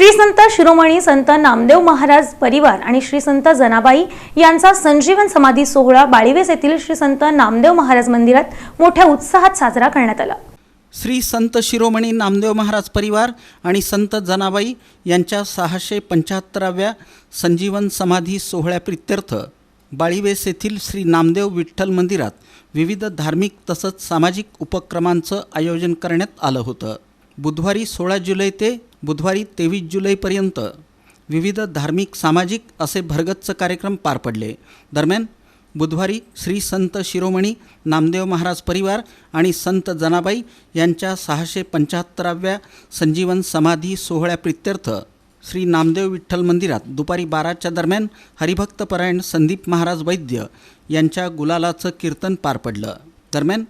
श्री संत शिरोमणी संत नामदेव महाराज परिवार आणि श्री संत जनाबाई यांचा संजीवन समाधी सोहळा बाळीवेस येथील श्री संत नामदेव महाराज मंदिरात मोठ्या उत्साहात साजरा करण्यात आला. श्री संत शिरोमणी नामदेव महाराज परिवार आणि संत जनाबाई यांच्या सहाशे पंच्याहत्तराव्या संजीवन समाधी सोहळ्याप्रित्यर्थ बाळीवेस येथील श्री नामदेव विठ्ठल मंदिरात विविध धार्मिक तसंच सामाजिक उपक्रमांचं आयोजन करण्यात आलं होतं. बुधवारी सोळा जुलै ते बुधवारी तेवीस जुलैपर्यंत विविध धार्मिक सामाजिक असे भरगच्च कार्यक्रम पार पडले. दरम्यान बुधवारी श्री संत शिरोमणी नामदेव महाराज परिवार आणि संत जनाबाई यांच्या सहाशे पंच्याहत्तराव्या संजीवन समाधी सोहळ्याप्रित्यर्थ श्री नामदेव विठ्ठल मंदिरात दुपारी बाराच्या दरम्यान हरिभक्तपरायण संदीप महाराज वैद्य यांच्या गुलालाचं कीर्तन पार पडलं. दरम्यान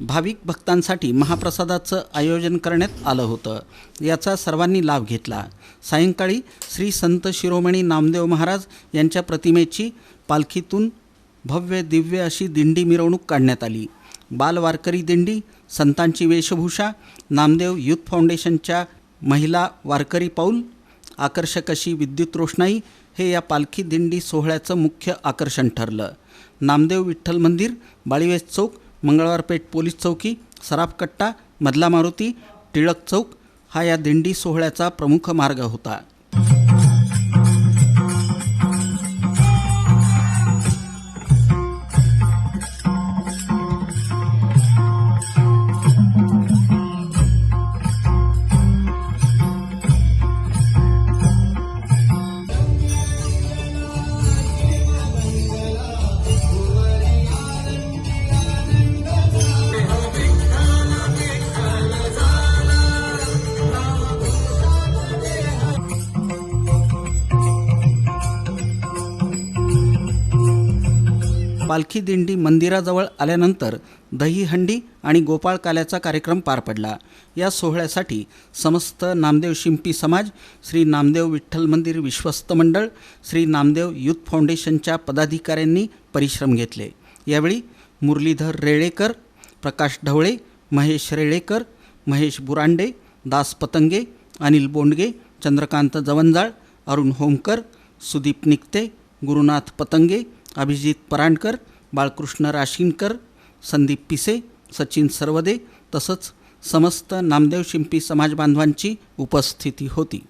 भाविक भक्तांसाठी महाप्रसादाचं आयोजन करण्यात आलं होतं. याचा सर्वांनी लाभ घेतला. सायंकाळी श्री संत शिरोमणी नामदेव महाराज यांच्या प्रतिमेची पालखीतून भव्य दिव्य अशी दिंडी मिरवणूक काढण्यात आली. बालवारकरी दिंडी संतांची वेशभूषा नामदेव युथ फाउंडेशनच्या महिला वारकरी पाऊल आकर्षक अशी विद्युत रोषणाई हे या पालखी दिंडी सोहळ्याचं मुख्य आकर्षण ठरलं. नामदेव विठ्ठल मंदिर बाळीवेस चौक मंगळवारपेठ पोलीस चौकी सराफकट्टा मधला मारुती टिळक चौक हा या दिंडी सोहळ्याचा प्रमुख मार्ग होता. पालखी दिंडी मंदिराजवळ आल्यानंतर दहीहंडी आणि गोपाळ काल्याचा कार्यक्रम पार पडला. या सोहळ्यासाठी समस्त नामदेव शिंपी समाज श्री नामदेव विठ्ठल मंदिर विश्वस्त मंडळ श्री नामदेव युथ फाउंडेशनच्या पदाधिकाऱ्यांनी परिश्रम घेतले. यावेळी मुरलीधर रेळेकर प्रकाश ढवळे महेश रेळेकर महेश बुरांडे दास पतंगे अनिल बोंडगे चंद्रकांत जवंजाळ अरुण होमकर सुदीप निकते गुरुनाथ पतंगे अभिजित परांडकर बाळकृष्ण राशीनकर संदीप पिसे सचिन सर्वदे तसंच समस्त नामदेव शिंपी समाज बांधवांची उपस्थिती होती.